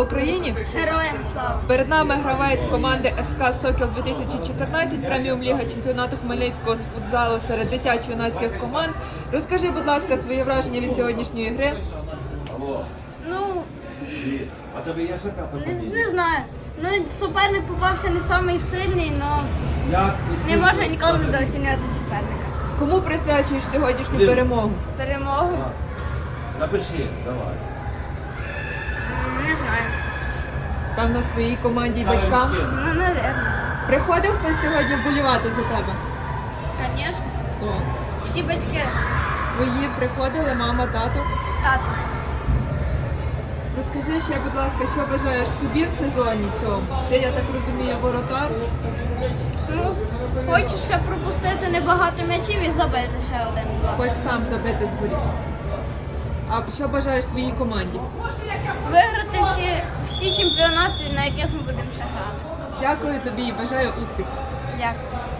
Слава Україні! Героям слава! Перед нами гравець команди СК Сокіл 2014 преміум ліга чемпіонату Хмельницького з футзалу серед дитячо-юнацьких команд. Розкажи, будь ласка, свої враження від сьогоднішньої гри. Ну, А тобі є шака не, не знаю. Ну, суперник попався не самий сильний, але не можна ніколи недооцінювати суперника. Кому присвячуєш сьогоднішню перемогу? Перемогу? Напиши, давай. Не знаю. Певно, своїй команді і батькам. Ну, наверное. Приходив хтось сьогодні вболівати за тебе? Звісно. Хто? Всі батьки. Твої приходили, мама, тато. Тато. Розкажи ще, будь ласка, що бажаєш собі в сезоні цьому? Ти, я так розумію, воротар. Ну, хочу ще пропустити небагато м'ячів і забити ще один-два. Хоч сам забити з воріт. А що бажаєш своїй команді? Виграти всі, всі чемпіонати, на яких ми будемо ще грати. Дякую тобі і бажаю успіху. Дякую.